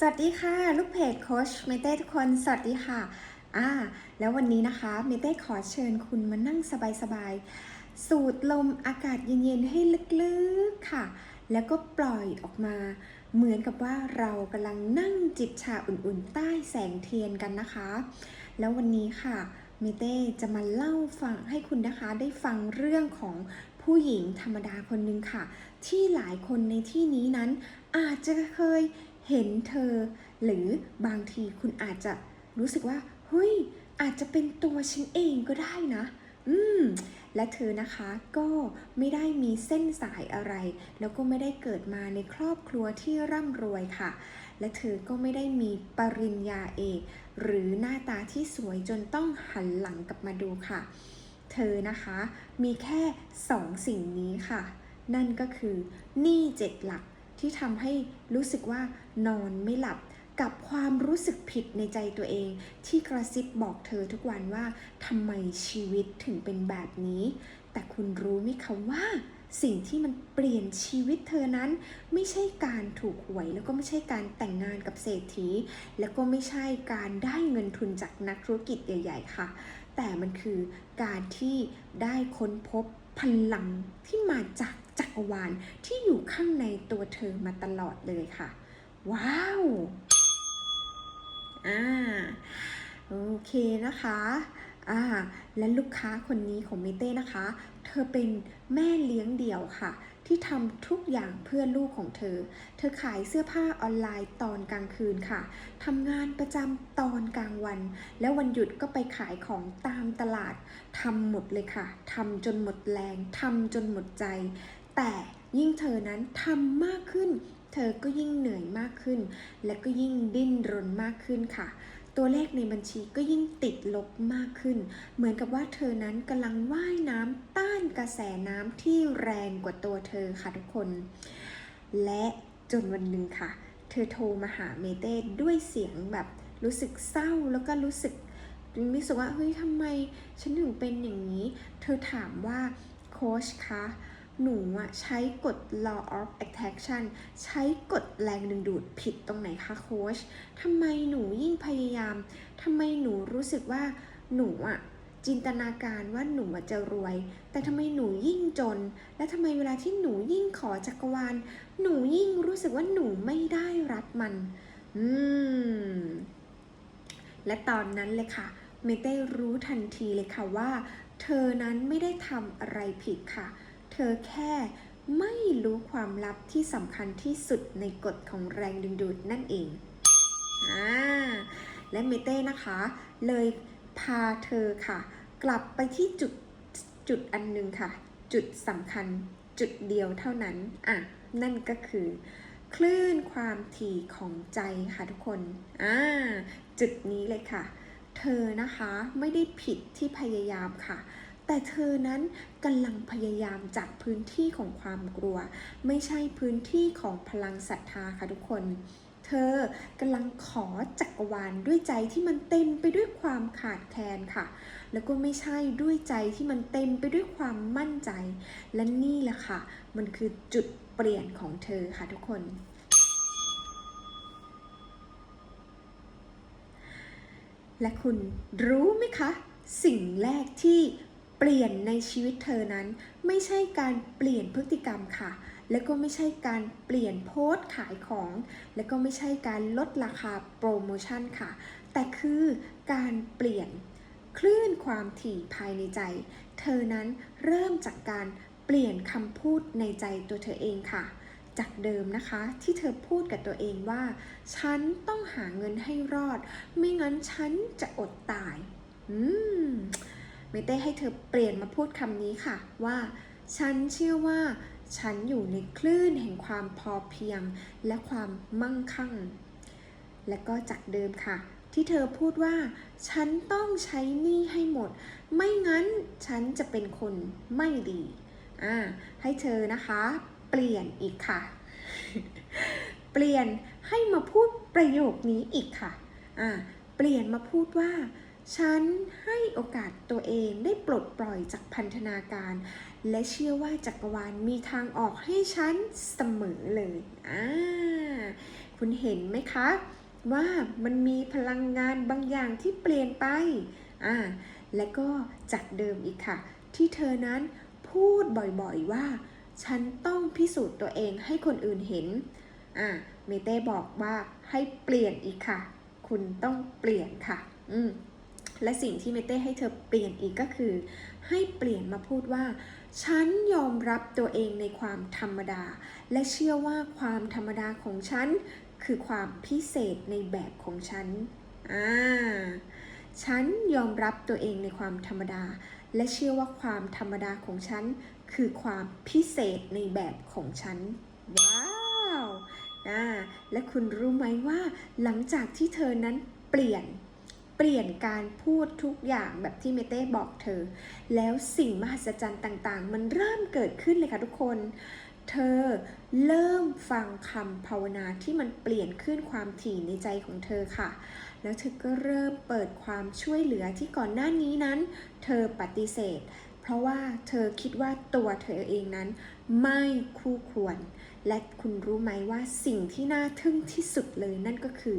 สวัสดีค่ะ ลูกเพจโคชเมเต้ทุกคน สวัสดีค่ะอ่าแล้ววันนี้นะคะเมเต้ขอเชิญคุณมานั่งสบายๆ สูดลมอากาศเย็นๆ ให้ลึกๆค่ะ แล้วก็ปล่อยออกมา เหมือนกับว่าเรากำลังนั่งจิบชาอุ่นๆ ใต้แสงเทียนกันนะคะ แล้ววันนี้ค่ะเมเต้จะมาเล่าฟังให้คุณนะคะได้ฟังเรื่องของผู้หญิงธรรมดาคนหนึ่งค่ะ ที่หลายคนในที่นี้นั้นอาจจะเคย เห็นเธอ หรือบางทีคุณอาจจะรู้สึกว่าเฮ้ยอาจจะเป็นตัวฉันเองก็ได้นะ อืม และเธอนะคะก็ไม่ได้มีเส้นสายอะไร แล้วก็ไม่ได้เกิดมาในครอบครัวที่ร่ำรวยค่ะ และเธอก็ไม่ได้มีปริญญาเอก หรือหน้าตาที่สวยจนต้องหันหลังกลับมาดูค่ะ เธอนะคะมีแค่สองสิ่งนี้ค่ะ นั่นก็คือหนี้เจ็ดหลัก ที่ทำให้รู้สึกว่านอนไม่หลับกับความรู้สึกผิดในใจตัวเอง ที่กระซิบบอกเธอทุกวันว่าทำไมชีวิตถึงเป็นแบบนี้ แต่คุณรู้ไหมคะว่า สิ่งที่มันเปลี่ยนชีวิตเธอนั้น ไม่ใช่การถูกหวย แล้วก็ไม่ใช่การแต่งงานกับเศรษฐี แล้วก็ไม่ใช่การได้เงินทุนจากนักธุรกิจใหญ่ ๆ ค่ะ แต่มันคือการที่ได้ค้นพบพลังที่มาจาก จักรวาลที่อยู่ข้างในตัวเธอมาตลอดเลยค่ะ ว้าว อ่า โอเคนะคะอ่าและลูกค้าคนนี้ของเมเต้นะคะ เธอเป็นแม่เลี้ยงเดี่ยวค่ะ ที่ทำทุกอย่างเพื่อลูกของเธอ เธอขายเสื้อผ้าออนไลน์ตอนกลางคืนค่ะทำงานประจำตอนกลางวัน แล้ววันหยุดก็ไปขายของตามตลาดทำหมดเลยค่ะทำจนหมดแรงทำจนหมดใจ แต่ยิ่งเธอนั้นทำมากขึ้น เธอก็ยิ่งเหนื่อยมากขึ้น และก็ยิ่งดิ้นรนมากขึ้นค่ะ ตัวเลขในบัญชีก็ยิ่งติดลบมากขึ้น เหมือนกับว่าเธอนั้นกำลังว่ายน้ำต้านกระแสน้ำที่แรงกว่าตัวเธอค่ะทุกคน และจนวันหนึ่งค่ะ เธอโทรมาหาเมเต้ด้วยเสียงแบบรู้สึกเศร้าแล้วก็รู้สึกรู้สึกว่าเฮ้ยทำไมฉันถึงเป็นอย่างนี้ เธอถามว่าโค้ชคะ หนูอะใช้กฎ law of attraction ใช้กฎแรงดึงดูดผิดตรงไหนคะโค้ชทำไมหนูยิ่งพยายามทำไมหนูรู้สึกว่าหนูอะจินตนาการว่าหนูจะรวย แต่ทำไมหนูยิ่งจน และทำไมเวลาที่หนูยิ่งขอจักรวาล หนูยิ่งรู้สึกว่าหนูไม่ได้รับมัน อืม และตอนนั้นเลยค่ะ เมเต้รู้ทันทีเลยค่ะว่า เธอนั้นไม่ได้ทำอะไรผิดค่ะเเธอแค่ไม่รู้ความลับที่สำคัญที่สุดในกฎของแรงดึงดูดนั่นเองอ่าและเมเต้นะคะ เลยพาเธอค่ะ กลับไปที่จุดจุดอันหนึงค่ะ จุดสำคัญจุดเดียวเท่านั้นอะนั่นก็คือ คลื่นความถี่ของใจค่ะทุกคนอ่าจุดนี้เลยค่ะ เธอนะคะไม่ได้ผิดที่พยายามค่ะ แต่เธอนั้นกำลังพยายามจากพื้นที่ของความกลัว ไม่ใช่พื้นที่ของพลังศรัทธาค่ะทุกคน เธอกำลังขอจักรวาลด้วยใจที่มันเต็มไปด้วยความขาดแคลนค่ะ แล้วก็ไม่ใช่ด้วยใจที่มันเต็มไปด้วยความมั่นใจ และนี่แหละค่ะ มันคือจุดเปลี่ยนของเธอค่ะทุกคนและคุณรู้ไหมคะ สิ่งแรกที่ เปลี่ยนในชีวิตเธอนั้น ไม่ใช่การเปลี่ยนพฤติกรรมค่ะ และก็ไม่ใช่การเปลี่ยนโพสต์ขายของ และก็ไม่ใช่การลดราคาโปรโมชั่นค่ะ แต่คือการเปลี่ยนคลื่นความถี่ภายในใจ เธอนั้นเริ่มจากการเปลี่ยนคำพูดในใจตัวเธอเองค่ะ จากเดิมนะคะที่เธอพูดกับตัวเองว่า ฉันต้องหาเงินให้รอด ไม่งั้นฉันจะอดตาย อืม ไม่ได้ให้เธอเปลี่ยนมาพูดคำนี้ค่ะว่า ฉันเชื่อว่า ฉันอยู่ในคลื่นแห่งความพอเพียงและความมั่งคั่ง และก็จากเดิมค่ะ ที่เธอพูดว่า ฉันต้องใช้หนี้ให้หมด ไม่งั้นฉันจะเป็นคนไม่ดีอ่าให้เธอนะคะ เปลี่ยนอีกค่ะ เปลี่ยนให้มาพูดประโยคนี้อีกค่ะอ่าเปลี่ยนมาพูดว่า ฉันให้โอกาสตัวเองได้ปลดปล่อยจากพันธนาการ และเชื่อว่าจักรวาลมีทางออกให้ฉันเสมอเลยอ่าคุณเห็นไหมคะ ว่ามันมีพลังงานบางอย่างที่เปลี่ยนไปอ่าและก็จากเดิมอีกค่ะ ที่เธอนั้นพูดบ่อยๆว่า ฉันต้องพิสูจน์ตัวเองให้คนอื่นเห็นอ่าเมเต้บอกว่าให้เปลี่ยนอีกค่ะ คุณต้องเปลี่ยนค่ะ อืม และสิ่งที่เมเต้ให้เธอเปลี่ยนอีกก็คือ ให้เปลี่ยนมาพูดว่า ฉันยอมรับตัวเองในความธรรมดา และเชื่อว่าความธรรมดาของฉัน คือความพิเศษในแบบของฉันอ่าฉันยอมรับตัวเองในความธรรมดา และเชื่อว่าความธรรมดาของฉัน คือความพิเศษในแบบของฉัน ว้าวอ่าและคุณรู้ไหมว่า หลังจากที่เธอนั้นเปลี่ยน เปลี่ยนการพูดทุกอย่างแบบที่เมเต้บอกเธอ แล้วสิ่งมหัศจรรย์ต่างๆ มันเริ่มเกิดขึ้นเลยค่ะทุกคน เธอเริ่มฟังคำภาวนาที่มันเปลี่ยนขึ้นความถี่ในใจของเธอค่ะ แล้วเธอก็เริ่มเปิดความช่วยเหลือที่ก่อนหน้านี้นั้น เธอปฏิเสธ เพราะว่าเธอคิดว่าตัวเธอเองนั้นไม่คู่ควร และคุณรู้ไหมว่าสิ่งที่น่าทึ่งที่สุดเลยนั่นก็คือ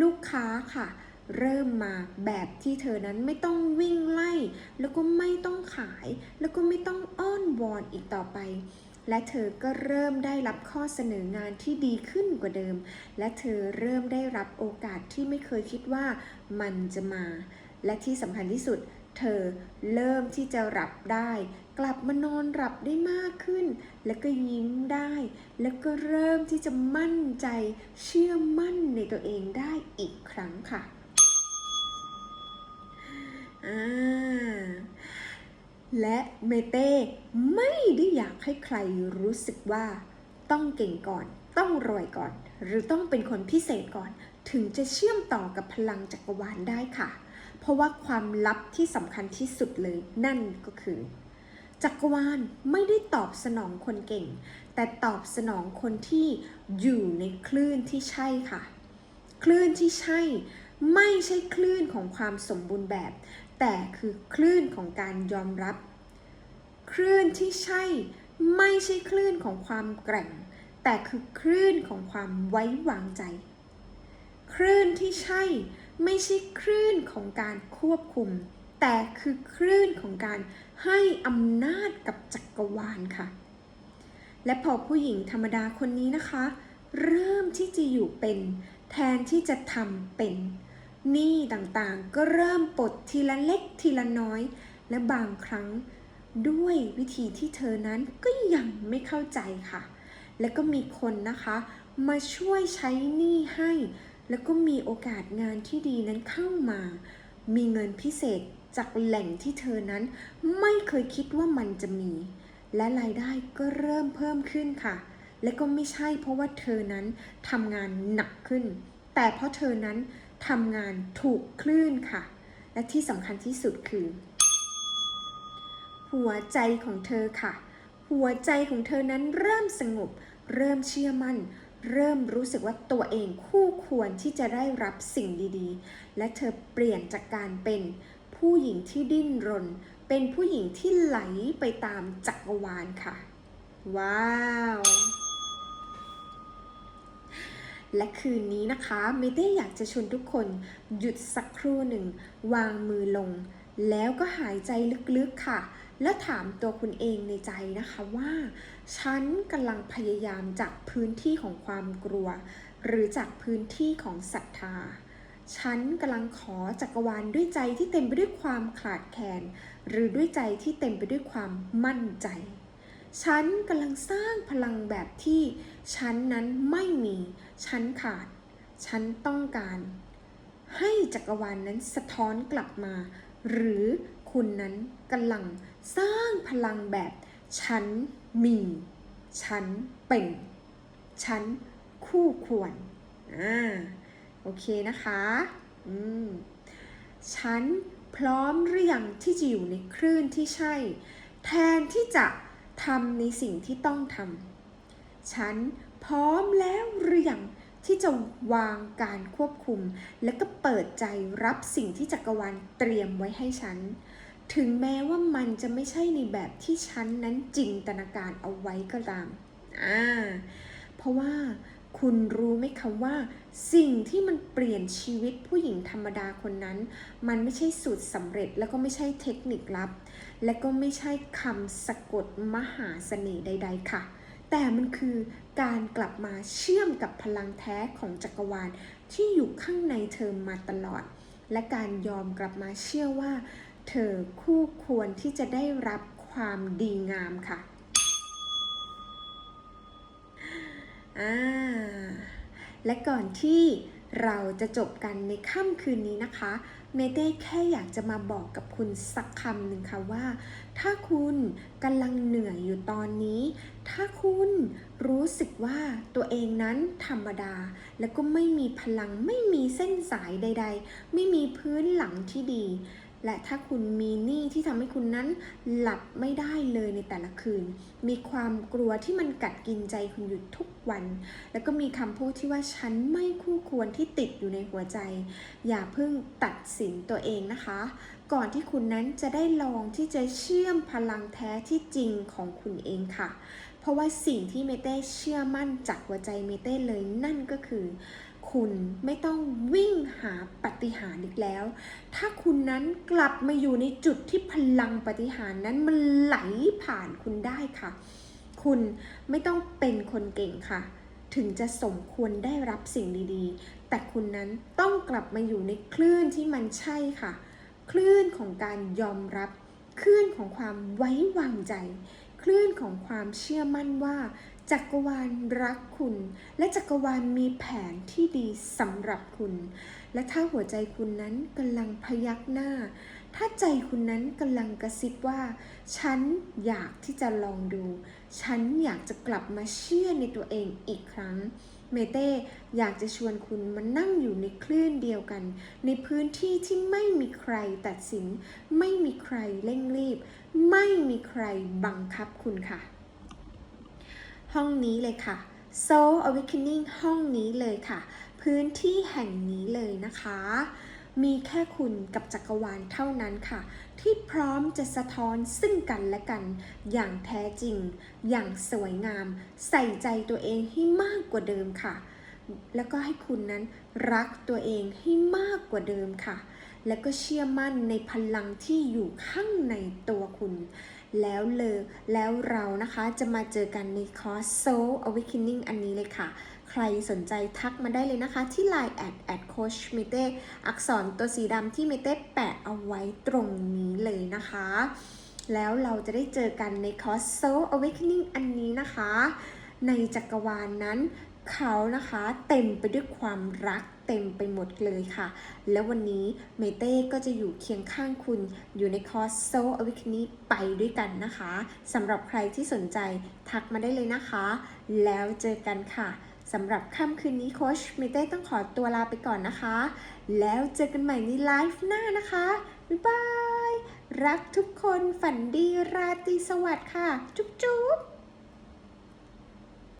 ลูกค้าค่ะ เริ่มมาแบบที่เธอนั้นไม่ต้องวิ่งไล่ แล้วก็ไม่ต้องขาย แล้วก็ไม่ต้องอ้อนวอนอีกต่อไป และเธอก็เริ่มได้รับข้อเสนองานที่ดีขึ้นกว่าเดิม และเธอเริ่มได้รับโอกาสที่ไม่เคยคิดว่ามันจะมา และที่สำคัญที่สุดเธอเริ่มที่จะหลับได้ กลับมานอนหลับได้มากขึ้น แล้วก็ยิ้มได้ แล้วก็เริ่มที่จะมั่นใจ เชื่อมั่นในตัวเองได้อีกครั้งค่ะ และเมเต้ไม่ได้อยากให้ใครรู้สึกว่า ต้องเก่งก่อน ต้องรวยก่อน หรือต้องเป็นคนพิเศษก่อน ถึงจะเชื่อมต่อกับพลังจักรวาลได้ค่ะ เพราะว่าความลับที่สำคัญที่สุดเลยนั่นก็คือ จักรวาลไม่ได้ตอบสนองคนเก่ง แต่ตอบสนองคนที่อยู่ในคลื่นที่ใช่ค่ะ คลื่นที่ใช่ไม่ใช่คลื่นของความสมบูรณ์แบบ แต่คือคลื่นของการยอมรับ คลื่นที่ใช่ไม่ใช่คลื่นของความแกร่ง แต่คือคลื่นของความไว้วางใจ คลื่นที่ใช่ไม่ใช่คลื่นของการควบคุม แต่คือคลื่นของการให้อำนาจกับจักรวาลค่ะ และพอผู้หญิงธรรมดาคนนี้นะคะ เริ่มที่จะอยู่เป็น แทนที่จะทำเป็น หนี้ต่างๆ ก็เริ่มปลดทีละเล็กทีละน้อย และบางครั้งด้วยวิธีที่เธอนั้นก็ยังไม่เข้าใจค่ะ แล้วก็มีคนนะคะ มาช่วยใช้หนี้ให้ แล้วก็มีโอกาสงานที่ดีนั้นเข้ามา มีเงินพิเศษจากแหล่งที่เธอนั้นไม่เคยคิดว่ามันจะมี และรายได้ก็เริ่มเพิ่มขึ้นค่ะ และก็ไม่ใช่เพราะว่าเธอนั้นทำงานหนักขึ้น แต่เพราะเธอนั้น ทำงานถูกคลื่นค่ะ และที่สำคัญที่สุดคือ หัวใจของเธอค่ะ หัวใจของเธอนั้นเริ่มสงบ เริ่มเชื่อมั่น เริ่มรู้สึกว่าตัวเองคู่ควรที่จะได้รับสิ่งดีๆ และเธอเปลี่ยนจากการเป็นผู้หญิงที่ดิ้นรน เป็นผู้หญิงที่ไหลไปตามจักรวาลค่ะ ว้าว และคืนนี้นะคะเมเต้อยากจะชวนทุกคนหยุดสักครู่หนึ่ง วางมือลง แล้วก็หายใจลึกๆค่ะ แล้วถามตัวคุณเองในใจนะคะว่า ฉันกำลังพยายามจากพื้นที่ของความกลัว หรือจากพื้นที่ของศรัทธา ฉันกำลังขอจักรวาลด้วยใจที่เต็มไปด้วยความขาดแคลนหรือด้วยใจที่เต็มไปด้วยความมั่นใจ ฉันกำลังสร้างพลังแบบที่ฉันนั้นไม่มี ฉันขาด ฉันต้องการ ให้จักรวาลนนั้นสะท้อนกลับมา หรือคุณนั้นกำลังสร้างพลังแบบ ฉันมี ฉันเป็น ฉันคู่ควร อ่า โอเคนะคะ อืม ฉันพร้อมหรือยังที่จะอยู่ในคลื่นที่ใช่ แทนที่จะ ทำในสิ่งที่ต้องทำ ฉันพร้อมแล้วหรือยังที่จะวางการควบคุม และก็เปิดใจรับสิ่งที่จักรวาลเตรียมไว้ให้ฉัน ถึงแม้ว่ามันจะไม่ใช่ในแบบที่ฉันนั้นจินตนาการเอาไว้ก็ตาม อ่า เพราะว่า คุณรู้ไหมคะว่า สิ่งที่มันเปลี่ยนชีวิตผู้หญิงธรรมดาคนนั้น มันไม่ใช่สูตรสำเร็จแล้วก็ไม่ใช่เทคนิคลับ และก็ไม่ใช่คำสะกดมหาเสน่ห์ใด ๆ ค่ะ แต่มันคือการกลับมาเชื่อมกับพลังแท้ของจักรวาลที่อยู่ข้างในเธอมาตลอด และการยอมกลับมาเชื่อว่า เธอคู่ควรที่จะได้รับความดีงามค่ะ อ่า และก่อนที่เราจะจบกันในค่ำคืนนี้นะคะ เมเต้แค่อยากจะมาบอกกับคุณสักคำหนึ่งค่ะว่า ถ้าคุณกำลังเหนื่อยอยู่ตอนนี้ ถ้าคุณรู้สึกว่าตัวเองนั้นธรรมดา แล้วก็ไม่มีพลังไม่มีเส้นสายใด ๆ ไม่มีพื้นหลังที่ดี และถ้าคุณมีหนี้ที่ทำให้คุณนั้นหลับไม่ได้เลยในแต่ละคืน มีความกลัวที่มันกัดกินใจคุณอยู่ทุกวัน แล้วก็มีคำพูดที่ว่าฉันไม่คู่ควรที่ติดอยู่ในหัวใจ อย่าเพิ่งตัดสินตัวเองนะคะ ก่อนที่คุณนั้นจะได้ลองที่จะเชื่อมพลังแท้ที่จริงของคุณเองค่ะ เพราะว่าสิ่งที่เมเต้เชื่อมั่นจากหัวใจเมเต้เลยนั่นก็คือ คุณไม่ต้องวิ่งหาปฏิหารอีกแล้ว ถ้าคุณนั้นกลับมาอยู่ในจุดที่พลังปฏิหารนั้นมันไหลผ่านคุณได้ค่ะ คุณไม่ต้องเป็นคนเก่งค่ะ ถึงจะสมควรได้รับสิ่งดีๆ แต่คุณนั้นต้องกลับมาอยู่ในคลื่นที่มันใช่ค่ะ คลื่นของการยอมรับ คลื่นของความไว้วางใจ คลื่นของความเชื่อมั่นว่า จักรวาลรักคุณ และจักรวาลมีแผนที่ดีสำหรับคุณ และถ้าหัวใจคุณนั้นกำลังพยักหน้า ถ้าใจคุณนั้นกำลังกระซิบว่า ฉันอยากที่จะลองดู ฉันอยากจะกลับมาเชื่อในตัวเองอีกครั้ง เมเต้อยากจะชวนคุณมานั่งอยู่ในคลื่นเดียวกัน ในพื้นที่ที่ไม่มีใครตัดสิน ไม่มีใครเร่งรีบ ไม่มีใครบังคับคุณค่ะ ห้องนี้เลยค่ะ Soul Awakening ห้องนี้เลยค่ะ พื้นที่แห่งนี้เลยนะคะ มีแค่คุณกับจักรวาลเท่านั้นค่ะ ที่พร้อมจะสะท้อนซึ่งกันและกัน อย่างแท้จริง อย่างสวยงาม ใส่ใจตัวเองให้มากกว่าเดิมค่ะ แล้วก็ให้คุณนั้นรักตัวเองให้มากกว่าเดิมค่ะ แล้วก็เชื่อมั่นในพลังที่อยู่ข้างในตัวคุณ แล้วเลยแล้วเรานะคะจะมาเจอกันในคอร์ส Soul Awakening อันนี้เลยค่ะ ใครสนใจทักมาได้เลยนะคะ ที่ Line แอดแอดโคชเมเต้อักษรตัวสีดำที่เมเต้แปะเอาไว้ตรงนี้เลยนะคะ แล้วเราจะได้เจอกันในคอร์ส Soul Awakening อันนี้นะคะ ในจักรวาลนนั้น เขานะคะเต็มไปด้วยความรักเต็มไปหมดเลยค่ะ แล้ววันนี้เมเต้ก็จะอยู่เคียงข้างคุณอยู่ในคอร์ส Soul Awakening ไปด้วยกันนะคะสำหรับใครที่สนใจทักมาได้เลยนะคะ แล้วเจอกันค่ะสำหรับค่ำคืนนี้โคชเมเต้ต้องขอตัวลาไปก่อนนะคะ แล้วเจอกันใหม่ในไลฟ์หน้านะคะ บ๊ายบาย รักทุกคนฝันดีราตรีสวัสดิ์ค่ะ จุ๊บจุ๊บ